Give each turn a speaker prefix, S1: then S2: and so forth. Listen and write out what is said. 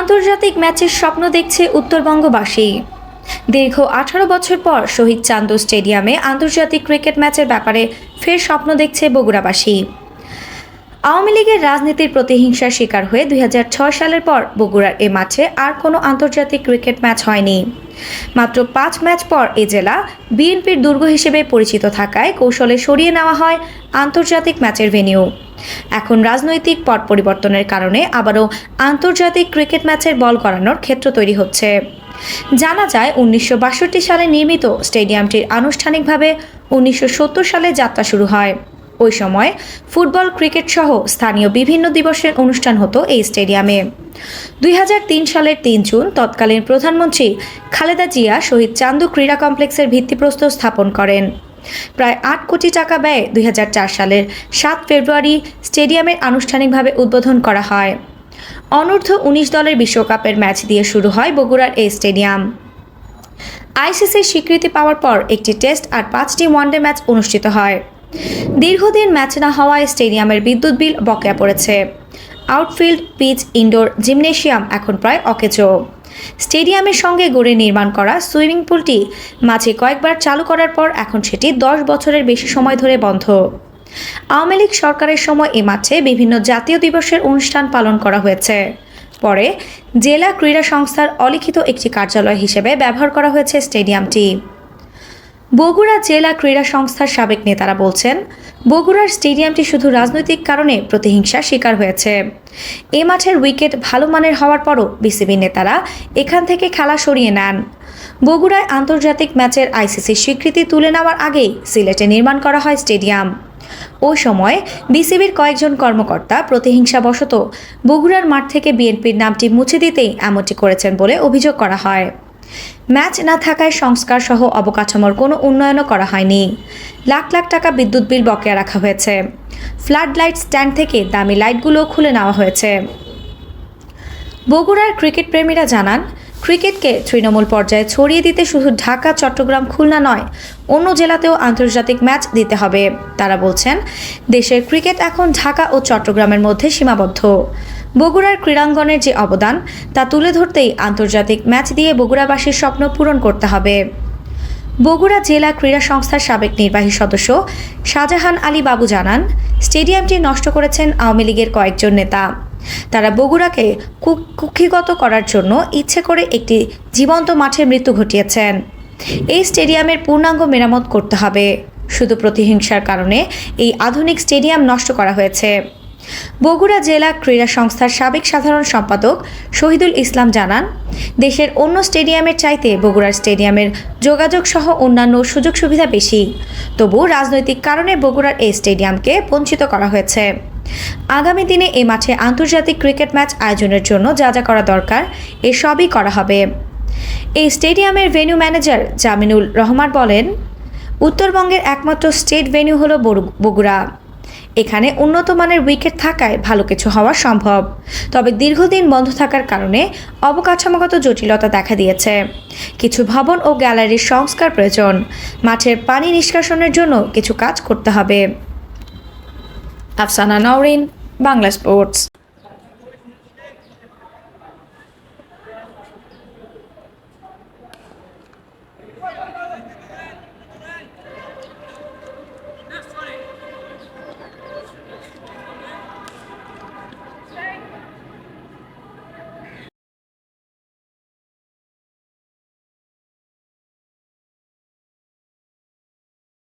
S1: আন্তর্জাতিক ম্যাচের স্বপ্ন দেখছে উত্তরবঙ্গবাসী। দীর্ঘ আঠারো বছর পর শহীদ চান্দু স্টেডিয়ামে আন্তর্জাতিক ক্রিকেট ম্যাচের ব্যাপারে ফের স্বপ্ন দেখছে বগুড়াবাসী। আওয়ামী লীগের রাজনীতির প্রতিহিংসার শিকার হয়ে দুই হাজার ছয় সালের পর বগুড়ার এ মাঠে আর কোনো আন্তর্জাতিক ক্রিকেট ম্যাচ হয়নি। মাত্র পাঁচ ম্যাচ পর এ জেলা বিএনপির দুর্গ হিসেবে পরিচিত থাকায় কৌশলে সরিয়ে নেওয়া হয় আন্তর্জাতিক ম্যাচের ভেন্যু। এখন রাজনৈতিক পট পরিবর্তনের কারণে আবারও আন্তর্জাতিক ক্রিকেট ম্যাচের বল করানোর ক্ষেত্র তৈরি হচ্ছে। জানা যায়, উনিশশো বাষট্টি সালে নির্মিত স্টেডিয়ামটির আনুষ্ঠানিকভাবে উনিশশো সত্তর সালে যাত্রা শুরু হয়। ওই সময় ফুটবল, ক্রিকেট সহ স্থানীয় বিভিন্ন দিবসের অনুষ্ঠান হতো এই স্টেডিয়ামে। দুই হাজার তিন সালের তিন জুন তৎকালীন প্রধানমন্ত্রী খালেদা জিয়া শহীদ চান্দু ক্রীড়া কমপ্লেক্সের ভিত্তিপ্রস্তর স্থাপন করেন। প্রায় আট কোটি টাকা ব্যয়ে দু হাজার চার সালের সাত ফেব্রুয়ারি স্টেডিয়ামের আনুষ্ঠানিকভাবে উদ্বোধন করা হয়। অনূর্ধ্ব উনিশ দলের বিশ্বকাপের ম্যাচ দিয়ে শুরু হয় বগুড়ার এই স্টেডিয়াম। আইসিসির স্বীকৃতি পাওয়ার পর একটি টেস্ট আর পাঁচটি ওয়ানডে ম্যাচ অনুষ্ঠিত হয়। দীর্ঘদিন ম্যাচ না হওয়ায় স্টেডিয়ামের বিদ্যুৎ বিল বকেয়া পড়েছে। আউটফিল্ড, পিচ, ইনডোর, জিমনেশিয়াম এখন প্রায় অকেচো স্টেডিয়ামের সঙ্গে গড়ে নির্মাণ করা সুইমিং পুলটি মাঝে কয়েকবার চালু করার পর এখন সেটি দশ বছরের বেশি সময় ধরে বন্ধ। আওয়ামী লীগ সরকারের সময় এ মাঠে বিভিন্ন জাতীয় দিবসের অনুষ্ঠান পালন করা হয়েছে। পরে জেলা ক্রীড়া সংস্থার অলিখিত একটি কার্যালয় হিসেবে ব্যবহার করা হয়েছে স্টেডিয়ামটি। বগুড়া জেলা ক্রীড়া সংস্থার সাবেক নেতারা বলছেন, বগুড়ার স্টেডিয়ামটি শুধু রাজনৈতিক কারণে প্রতিহিংসার শিকার হয়েছে। এ মাঠের উইকেট ভালো মানের হওয়ার পরও বিসিবি নেতারা এখান থেকে খেলা সরিয়ে নেন। বগুড়ায় আন্তর্জাতিক ম্যাচের আইসিসির স্বীকৃতি তুলে নেওয়ার আগেই সিলেটে নির্মাণ করা হয় স্টেডিয়াম। ওই সময় বিসিবির কয়েকজন কর্মকর্তা প্রতিহিংসাবশত বগুড়ার মাঠ থেকে বিএনপির নামটি মুছে দিতেই এমনটি করেছেন বলে অভিযোগ করা হয়। ম্যাচ না থাকায় সংস্কার সহ অবকাঠামোর কোনো উন্নয়নও করা হয়নি। লাখ লাখ টাকা বিদ্যুৎ বিল বকেয়া রাখা হয়েছে। ফ্লাড লাইট স্ট্যান্ড থেকে দামি লাইটগুলো খুলে নেওয়া হয়েছে। বগুড়ার ক্রিকেট প্রেমীরা জানান, ক্রিকেটকে তৃণমূল পর্যায়ে ছড়িয়ে দিতে শুধু ঢাকা, চট্টগ্রাম, খুলনা নয়, অন্য জেলাতেও আন্তর্জাতিক ম্যাচ দিতে হবে। তারা বলছেন, দেশের ক্রিকেট এখন ঢাকা ও চট্টগ্রামের মধ্যে সীমাবদ্ধ। বগুড়ার ক্রীড়াঙ্গনের যে অবদান, তা তুলে ধরতেই আন্তর্জাতিক ম্যাচ দিয়ে বগুড়াবাসীর স্বপ্ন পূরণ করতে হবে। বগুড়া জেলা ক্রীড়া সংস্থার সাবেক নির্বাহী সদস্য শাহজাহান আলী বাবু জানান, স্টেডিয়ামটি নষ্ট করেছেন আওয়ামী লীগের কয়েকজন নেতা। তারা বগুড়াকে কুক্ষিগত করার জন্য ইচ্ছে করে একটি জীবন্ত মাঠের মৃত্যু ঘটিয়েছেন। এই স্টেডিয়ামের পূর্ণাঙ্গ মেরামত করতে হবে। শুধু প্রতিহিংসার কারণে এই আধুনিক স্টেডিয়াম নষ্ট করা হয়েছে। বগুড়া জেলা ক্রীড়া সংস্থার সাবেক সাধারণ সম্পাদক শহীদুল ইসলাম জানান, দেশের অন্য স্টেডিয়ামের চাইতে বগুড়ার স্টেডিয়ামের যোগাযোগ সহ অন্যান্য সুযোগ সুবিধা বেশি। তবু রাজনৈতিক কারণে বগুড়ার এই স্টেডিয়ামকে বঞ্চিত করা হয়েছে। আগামী দিনে এ মাঠে আন্তর্জাতিক ক্রিকেট ম্যাচ আয়োজনের জন্য যা যা করা দরকার, এ সবই করা হবে। এই স্টেডিয়ামের ভেন্যু ম্যানেজার জামিনুল রহমান বলেন, উত্তরবঙ্গের একমাত্র স্টেট ভেন্যু হলো বগুড়া। এখানে উন্নত মানের উইকেট থাকায় ভালো কিছু হওয়া সম্ভব। তবে দীর্ঘদিন বন্ধ থাকার কারণে অবকাঠামোগত জটিলতা দেখা দিয়েছে। কিছু ভবন ও গ্যালারির সংস্কার প্রয়োজন। মাঠের পানি নিষ্কাশনের জন্য কিছু কাজ করতে হবে। আফসানা নওরিন, বাংলা স্পোর্টস।